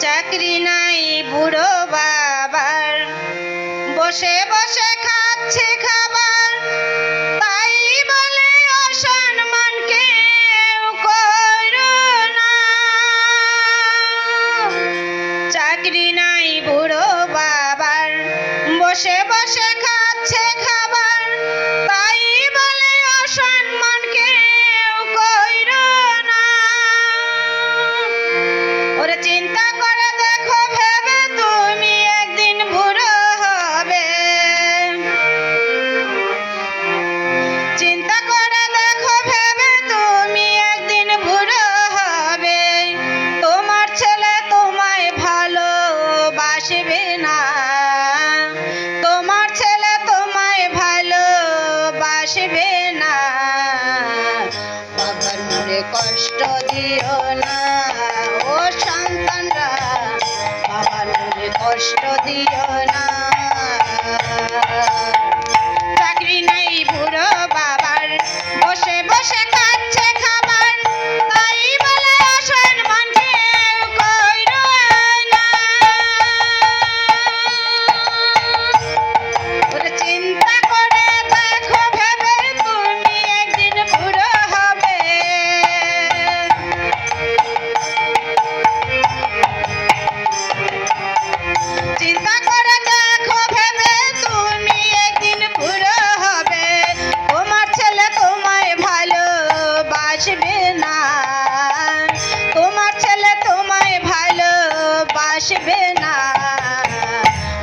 চাকরি নাই বুড়ো বাবার। বসে বসে খাচ্ছে খাবার, তাই বলে অসম্মান কেউ করো না। চাকরি না সন্তানরা বাবার মনে কষ্ট দিও না। চাকরি নাই আসবে না।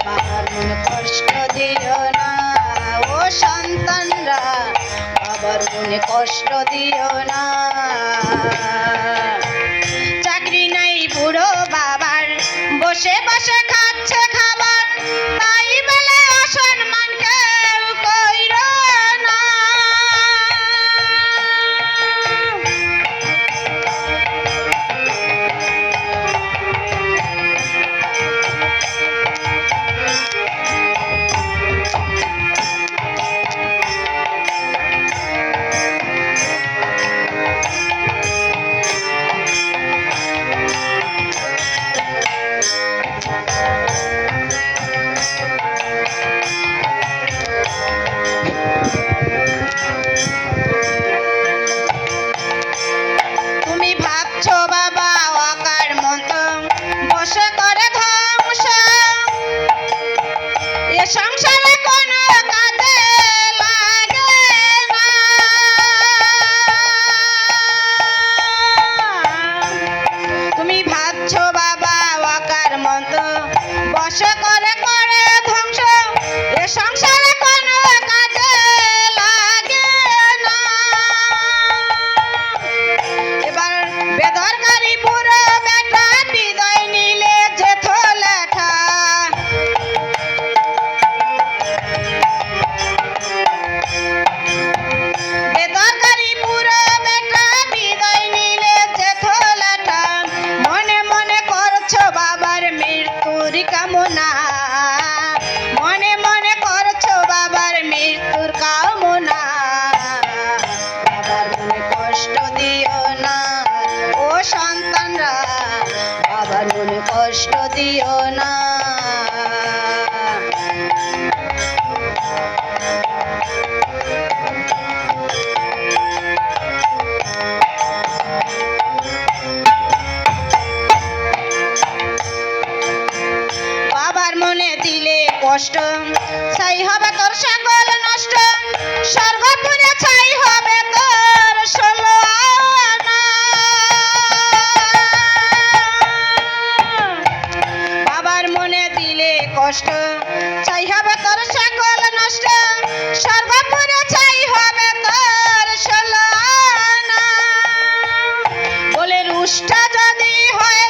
বাবার কষ্ট দিও না। ও সন্তানরা বাবার মনে কষ্ট দিও না। চাকরি নাই বুড়ো বাবার, বসে বসে কষ্ট দিও না। বাবার মনে দিলে কষ্ট সাই হবে তোর সকল নষ্ট। স্বর্গপুরে ছাই হবে কষ্ট। চাই হবে তোর সকল নষ্ট। সর্বপুরে চাই হবে তোর সলানা বলে রুষ্টা যদি হয়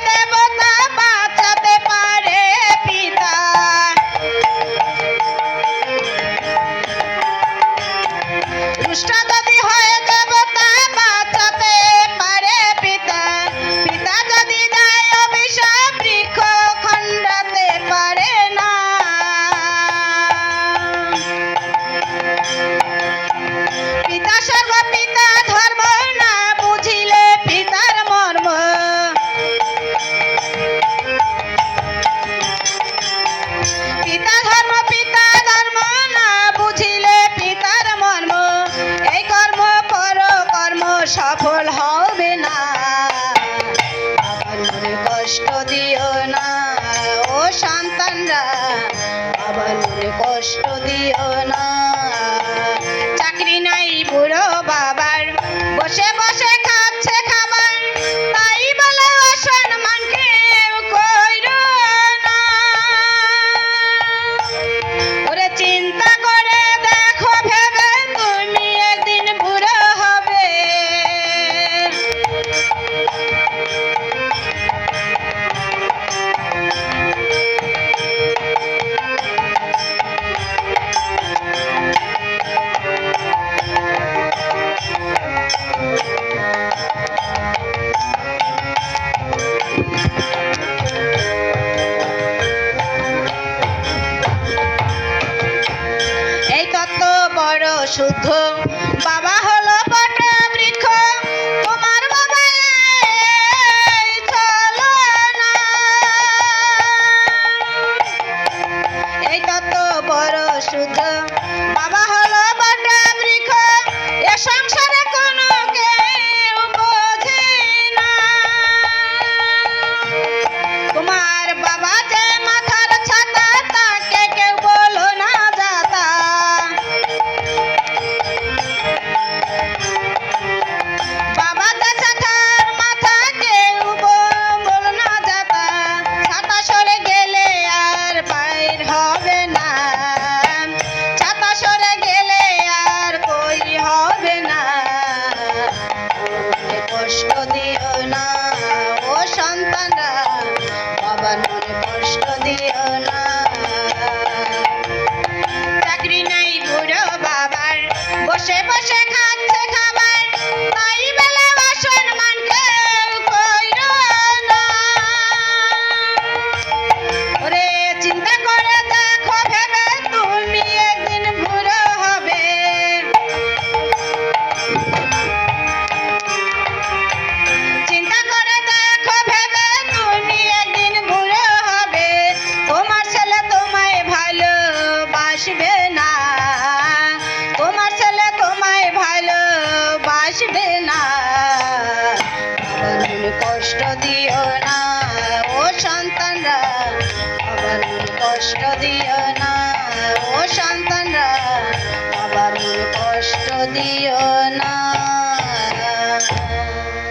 কষ্ট দিও না, ও সন্তানরা। আবার কষ্ট দিও না, ও সন্তানরা। আবার কষ্ট দিও না